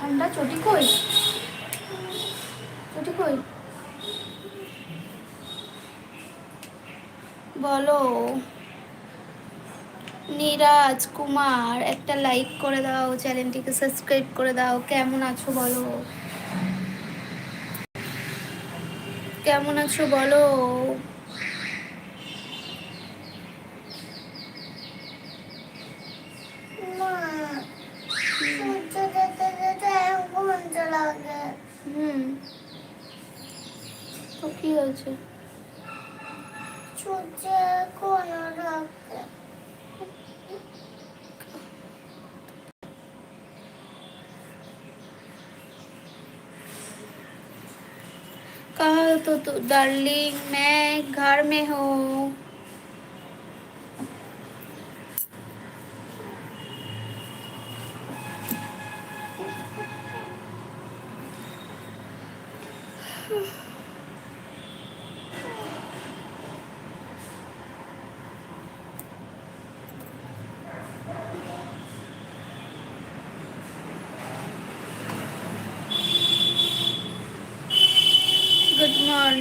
ঠান্ডা, চটি কই চটি কই বলো, নীরাজ কুমার, একটা লাইক করে দাও, চ্যানেলটিকে সাবস্ক্রাইব করে দাও। কেমন আছো বলো? কেমন আছো বলো? লাগে হুম তো কি হয়েছে সূর্য কোন রাখে कहा तो तू डार्लिंग मैं घर में हूँ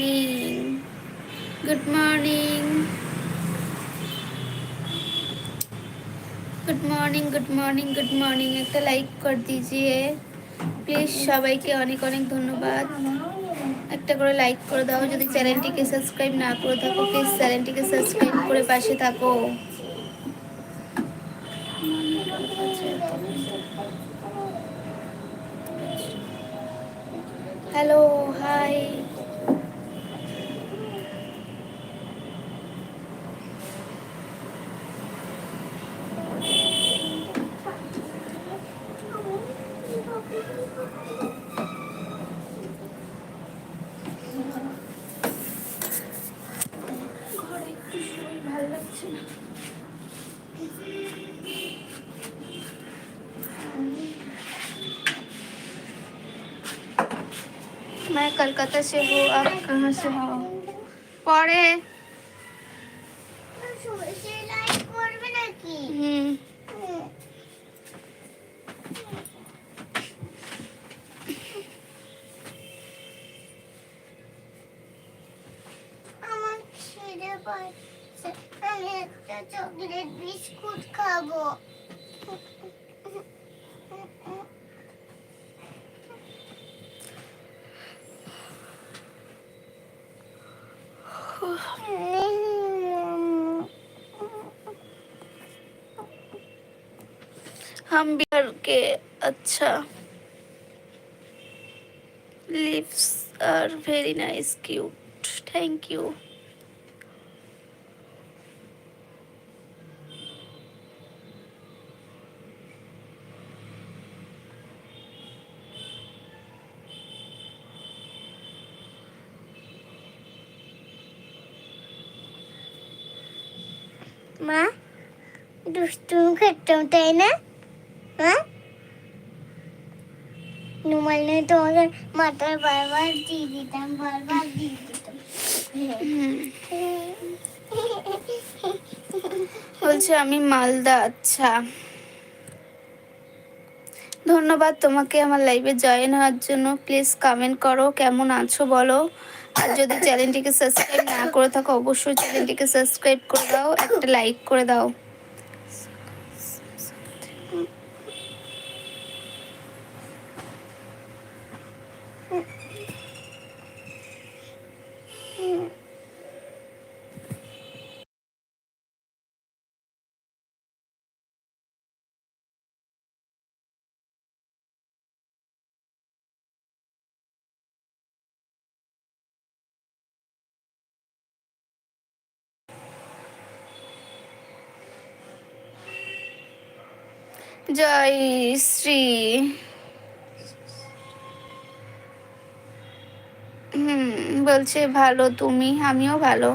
morning good morning good morning good morning good morning একটা লাইক কর দিজিয়ে। প্লিজ সবাইকে অনেক অনেক ধন্যবাদ। একটা করে লাইক করে দাও। যদি চ্যানেলটিকে সাবস্ক্রাইব না করে থাকো প্লিজ চ্যানেলটিকে সাবস্ক্রাইব করে পাশে থাকো। मैं कलकत्ता से हूँ आप कहाँ से हो পরে সেলাই করবে নাকি হুম হুম। আমার খিদে পাচ্ছে আমি একটা চকলেট বিস্কুট খাবো हम बिहार के अच्छा lips are very nice cute thank you মা? খেতাম তাই না? তোমাকে মাথায় বারবার দিয়ে দিতাম, বারবার দিয়ে দিতাম। বলছে আমি মালদা আচ্ছা। ধন্যবাদ তোমাকে আমার লাইভে জয়েন হওয়ার জন্য। প্লিজ কমেন্ট করো, কেমন আছো বলো। আর যদি চ্যানেলটিকে সাবস্ক্রাইব না করে থাকো, অবশ্যই চ্যানেলটিকে সাবস্ক্রাইব করে দাও, একটা লাইক করে দাও। জয় শ্রী। হুম বলছে ভালো তুমি আমিও ভালো।